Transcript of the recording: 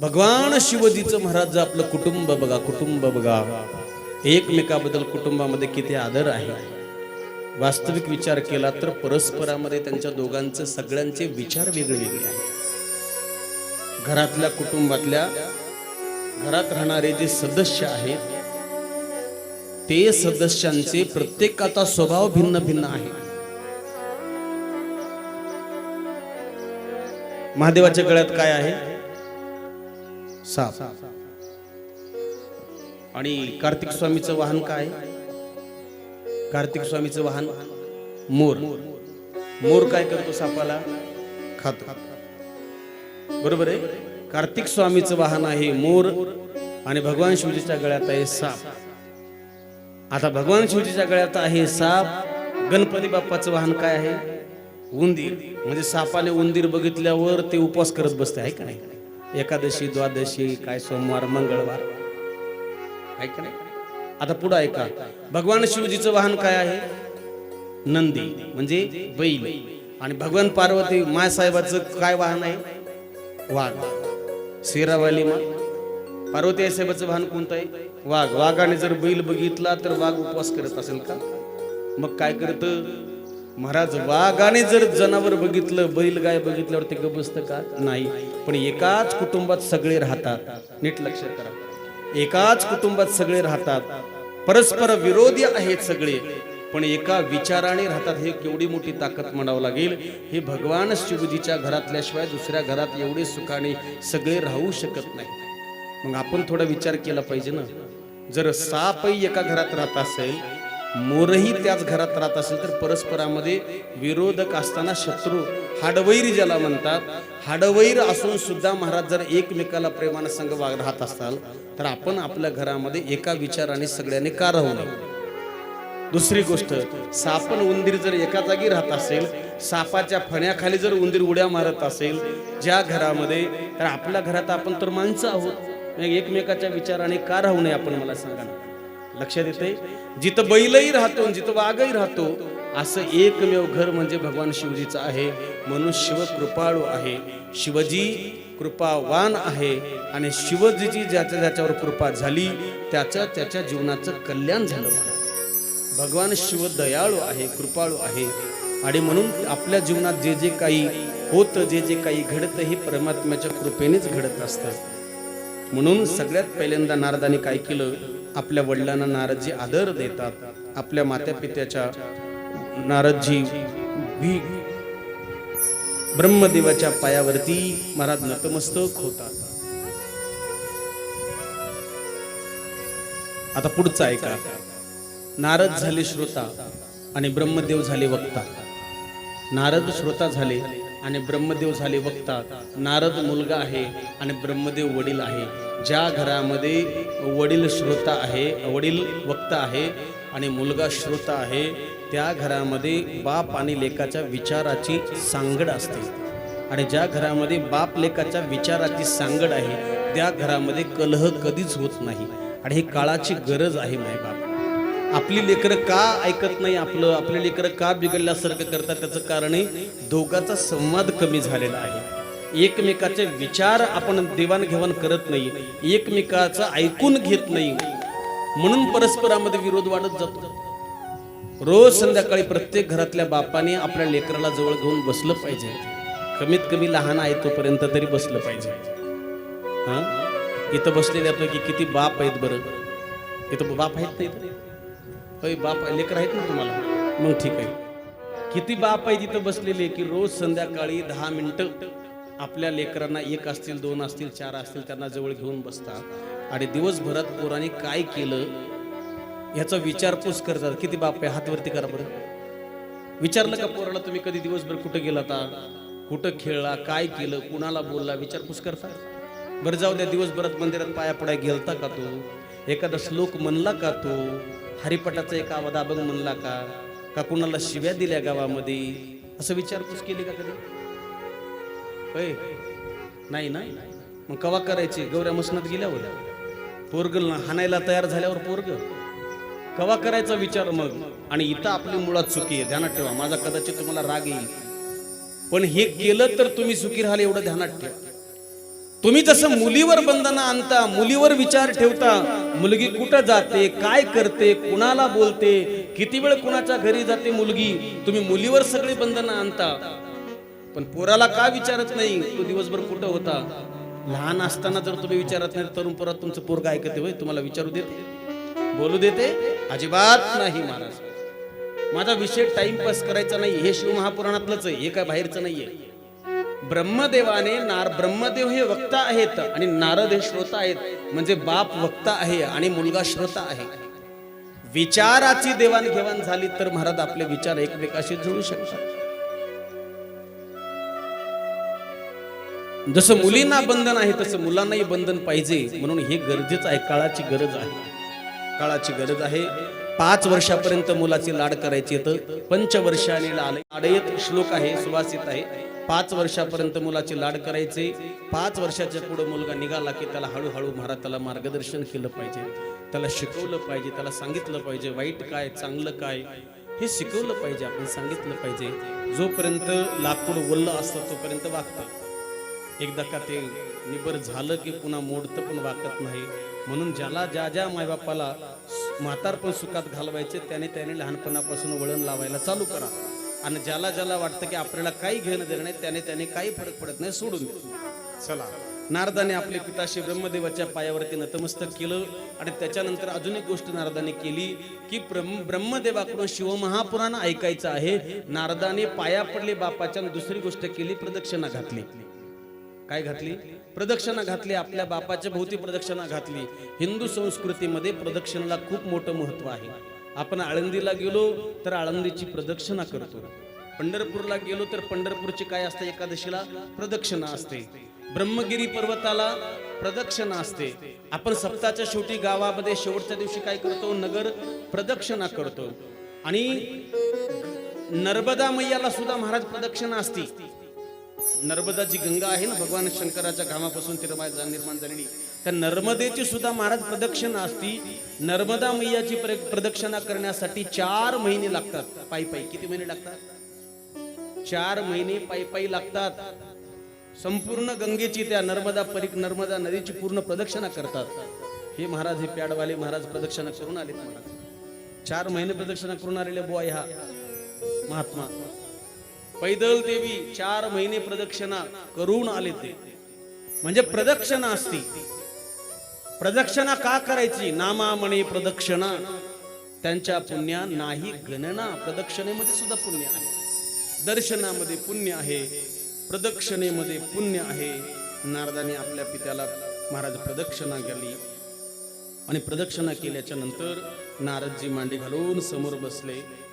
भगवान शिवजीचं महाराज आपलं कुटुंब बघा कुटुंब बघा. एकमेकाबद्दल कुटुंबामध्ये किती आदर आहे? वास्तविक विचार केला तर परस्परामध्ये त्यांच्या दोघांचे सगळ्यांचे विचार वेगळे वेगळे आहेत. घरातल्या कुटुंबातल्या घरात राहणारे जे सदस्य आहेत ते सदस्यांचे प्रत्येकाचा स्वभाव भिन्न भिन्न आहे. महादेवाच्या गळ्यात काय आहे? साप. आणि कार्तिक स्वामीचं वाहन काय? कार्तिक स्वामीचं वाहन मोर. मोर काय करतो सापाला? खातो. बरोबर आहे? कार्तिक स्वामीचं वाहन आहे मोर आणि भगवान शिवजीच्या गळ्यात आहे साप. आता भगवान शिवजीच्या गळ्यात आहे साप. गणपती बाप्पाचं वाहन काय आहे? उंदीर. म्हणजे सापाने उंदीर बघितल्यावर ते उपवास करत बसते आहे का नाही? एकादशी द्वादशी काय सोमवार मंगळवार? आहे का नाही आता पुढं ऐका. भगवान शिवजीचं वाहन काय आहे? नंदी म्हणजे बैल. आणि भगवान पार्वती मायसाहेबाचं काय वाहन आहे? वाघ. शेरावाली मा पार्वती साहेबाचं वाहन कोणतं आहे? वाघ. वाघाने जर बैल बघितला तर वाघ उपवास करत असेल का? मग काय करत? महाराज वाघाने जर जनावर बघितलं बैल गाय बघितल्यावर ते गबसतं का? नाही. पण एकाच कुटुंबात सगळे राहतात. नीट लक्ष करा. एकाच कुटुंबात सगळे राहतात. परस्पर विरोधी आहेत सगळे. पण एका विचाराने राहतात. हे केवढी मोठी ताकद म्हणावं लागेल? हे भगवान शिवजीच्या घरातल्याशिवाय दुसऱ्या घरात एवढे सुखाने सगळे राहू शकत नाही. मग आपण थोडा विचार केला पाहिजे ना? जर सापही एका घरात राहत असेल मोरही त्याच घरात राहत असेल तर परस्परामध्ये विरोधक असताना शत्रू हाडवैर ज्याला म्हणतात हाडवैर असून सुद्धा महाराज जर एकमेकाला प्रेमानं संघ वाग राहत असाल तर आपण आपल्या घरामध्ये एका विचाराने सगळ्यांनी का राहू नये? दुसरी गोष्ट सापन उंदीर जर एका जागी राहत असेल सापाच्या फण्याखाली जर उंदीर उड्या मारत असेल ज्या घरामध्ये तर आपल्या घरात आपण तर माणसं आहोत. एकमेकाच्या विचाराने का राहू नये आपण मला सांगा ना? लक्षात येते जिथं बैलही राहतो जिथं वाघही राहतो असं एकमेव घर म्हणजे भगवान शिवजीचं आहे. म्हणून शिव कृपाळू आहे. शिवजी कृपावान आहे. आणि शिवजीची ज्याच्या ज्याच्यावर कृपा झाली त्याच्या त्याच्या जीवनाचं कल्याण झालं भगवान शिव दयाळू आहे कृपाळू आहे. आणि म्हणून आपल्या जीवनात जे जे काही होतं जे जे काही घडतं हे परमात्म्याच्या कृपेनेच घडत असतं. म्हणून सगळ्यात पहिल्यांदा नारदाने काय केलं? आपल्या वडिलांना नारदजी आदर देतात. आपल्या मात्या पित्याच्या नारदजी भी ब्रह्मदेवाच्या पायावरती महाराज नतमस्तक होतात. आता पुढचं ऐका. नारद झाले श्रोता आणि ब्रह्मदेव झाले वक्ता. नारद श्रोता झाले आणि ब्रह्मदेव झाले वक्ता नारद मुलगा आहे आणि ब्रह्मदेव वडील आहे. ज्या घरामध्ये वडील श्रोता आहे वडील वक्ता आहे आणि मुलगा श्रोता आहे त्या घरामध्ये बाप आणि लेकाच्या विचाराची सांगड असते. आणि ज्या घरामध्ये बाप लेकाच्या विचाराची सांगड आहे त्या घरामध्ये कलह कधीच होत नाही. आणि ही काळाची गरज आहे मायबाप. आपली लेकरं का ऐकत नाही आपलं? आपले लेकरं का बिघडल्यासारखं करतात? त्याचं कारण आहे दोघाचा संवाद कमी झालेला आहे. एकमेकाचे विचार आपण देवाणघेवाण करत नाही. एकमेकाचं ऐकून घेत नाही. म्हणून परस्परामध्ये विरोध वाढत जातो. रोज संध्याकाळी प्रत्येक घरातल्या बापाने आपल्या लेकराला जवळ घेऊन बसलं पाहिजे. कमीत कमी लहान आहे तोपर्यंत तरी बसलं पाहिजे. हा? इथं बसलेल्यापैकी किती बाप आहेत बरं? इथं बाप आहेत नाही होय बाप लेकर आहेत ना तुम्हाला? मग ठीक आहे. किती बाप आहे तिथं बसलेले की रोज संध्याकाळी दहा मिनटं आपल्या लेकरांना एक असतील दोन असतील चार असतील त्यांना जवळ घेऊन बसतात. आणि दिवसभरात पोराने काय केलं ह्याचा विचारपूस करतात. किती बाप आहे? हातवरती करा बरं. विचारलं का पोराला तुम्ही कधी दिवसभर कुठं गेला होता कुठं खेळला? काय केलं? कुणाला बोलला? विचारपूस करता बरं जाऊ द्या. दिवसभरात मंदिरात पाया पडाय गेलता का तो? एखादा श्लोक म्हणला का तो? हरिपटाचा एक आवाज अभंग म्हणला का? का कुणाला शिव्या दिल्या गावामध्ये? असं विचारपूस केली का कधी? होय. नाही ना? मग कवा करायची? गौऱ्या मसनात गेल्यावर? पोरग हाणायला तयार झाल्यावर पोरग? कवा करायचा विचार मग? आणि इथं आपली मुळात चुकी आहे. ध्यानात ठेवा. माझा कदाचित तुम्हाला राग येईल. पण हे केलं तर तुम्ही सुखी राहाल एवढं ध्यानात ठेवा. तुम्ही जसं मुलीवर बंधनं आणता मुलीवर विचार ठेवता मुलगी कुठं जाते काय करते कुणाला बोलते किती वेळ कुणाच्या घरी जाते मुलगी तुम्ही मुलीवर सगळी बंधनं आणता. पण पोराला का विचारत नाही? तो दिवसभर कुठं होता? लहान असताना जर तुम्ही विचारत नाही तरुण पोरात तुमचं पोरग ऐकते होय? तुम्हाला विचारू देते? बोलू देते? अजिबात नाही महाराज. माझा विषय टाइमपास करायचा नाही हे शिवमहापुराणातलंच आहे हे काय बाहेरचं नाहीये. ब्रह्मदेवाने नार ब्रह्मदेव हे वक्ता आहेत आणि नारद हे श्रोता आहेत. म्हणजे बाप वक्ता आहे आणि मुलगा श्रोता आहे. विचाराची देवाणघेवाण झाली तर महाराज आपले विचार एकमेकाशी जुळू शकतात. जसं मुलींना बंधन आहे तसं मुलांनाही बंधन पाहिजे. म्हणून हे गरजेचं आहे काळाची गरज आहे. काळाची गरज आहे. पाच वर्षापर्यंत मुलाची लाड करायची तर पंचवर्षाने लाड लाडयत श्लोक आहे सुवासित आहे. पाच वर्षापर्यंत मुलाची लाड करायचे. पाच वर्षाच्या पुढे मुलगा निघाला की त्याला हळूहळू महाराज त्याला मार्गदर्शन केलं पाहिजे. त्याला शिकवलं पाहिजे त्याला सांगितलं पाहिजे वाईट काय चांगलं काय हे शिकवलं पाहिजे आपण सांगितलं पाहिजे. जोपर्यंत लाकूड वल्ल असतं तोपर्यंत वागतं. एकदा का ते निबर झालं की पुन्हा मोडतं पण वाकत नाही. म्हणून ज्याला ज्या ज्या मायबापाला म्हातारपण सुखात घालवायचे त्याने त्याने लहानपणापासून वळण लावायला चालू करा. आणि ज्याला ज्याला वाटतं की आपल्याला काही घेणं देणं नाही त्याने त्याने काही फरक पडत नाही सोडून दे. चला. नारदाने आपले पिताशी ब्रह्मदेवाच्या पायावरती नतमस्तक केलं आणि त्याच्यानंतर अजून एक गोष्ट नारदाने केली की ब्रह्म ब्रह्मदेवाकडून शिवमहापुराण ऐकायचं आहे. नारदाने पाया पडले बापाच्या दुसरी गोष्ट केली प्रदक्षिणा घातली. काय घातली? प्रदक्षिणा घातली आपल्या बापाच्या भोवती प्रदक्षिणा घातली. हिंदू संस्कृतीमध्ये प्रदक्षिणाला खूप मोठं महत्त्व आहे. आपण आळंदीला गेलो तर आळंदीची प्रदक्षिणा करतो. पंढरपूरला गेलो तर पंढरपूरची काय असते? एकादशीला प्रदक्षिणा असते. ब्रह्मगिरी पर्वताला प्रदक्षिणा असते. आपण सप्ताच्या शेवटी गावामध्ये शेवटच्या दिवशी काय करतो? नगर प्रदक्षिणा करतो. आणि नर्मदा मैयाला सुद्धा महाराज प्रदक्षिणा असते. नर्मदा जी गंगा आहे ना भगवान शंकराच्या घामापासून ती निर्माण झालेली. त्या नर्मदेची सुद्धा महाराज प्रदक्षिणा असती. नर्मदा मैयाची प्र- प्रदक्षिणा करण्यासाठी चार महिने लागतात. पायी पायी. किती महिने लागतात? चार महिने पायी पायी लागतात. संपूर्ण गंगेची त्या नर्मदा परिक नर्मदा नदीची पूर्ण प्रदक्षिणा करतात. हे महाराज हे प्याडवाले महाराज प्रदक्षिणा करून आले महाराज. चार महिने प्रदक्षिणा करून आलेले बुवा ह्या महात्मा. पैदल देवी चार महिने प्रदक्षिणा करून आले ते. म्हणजे प्रदक्षिणा असती. प्रदक्षिणा का करायची? नामामणे प्रदक्षिणा. त्यांच्या पुण्या नाही गणना. प्रदक्षिणेमध्ये सुद्धा पुण्य आहे. दर्शनामध्ये पुण्य आहे. प्रदक्षिणेमध्ये पुण्य आहे. नारदाने आपल्या पित्याला महाराज प्रदक्षिणा केली. आणि प्रदक्षिणा केल्याच्यानंतर नारदजी मांडी घालून समोर बसले.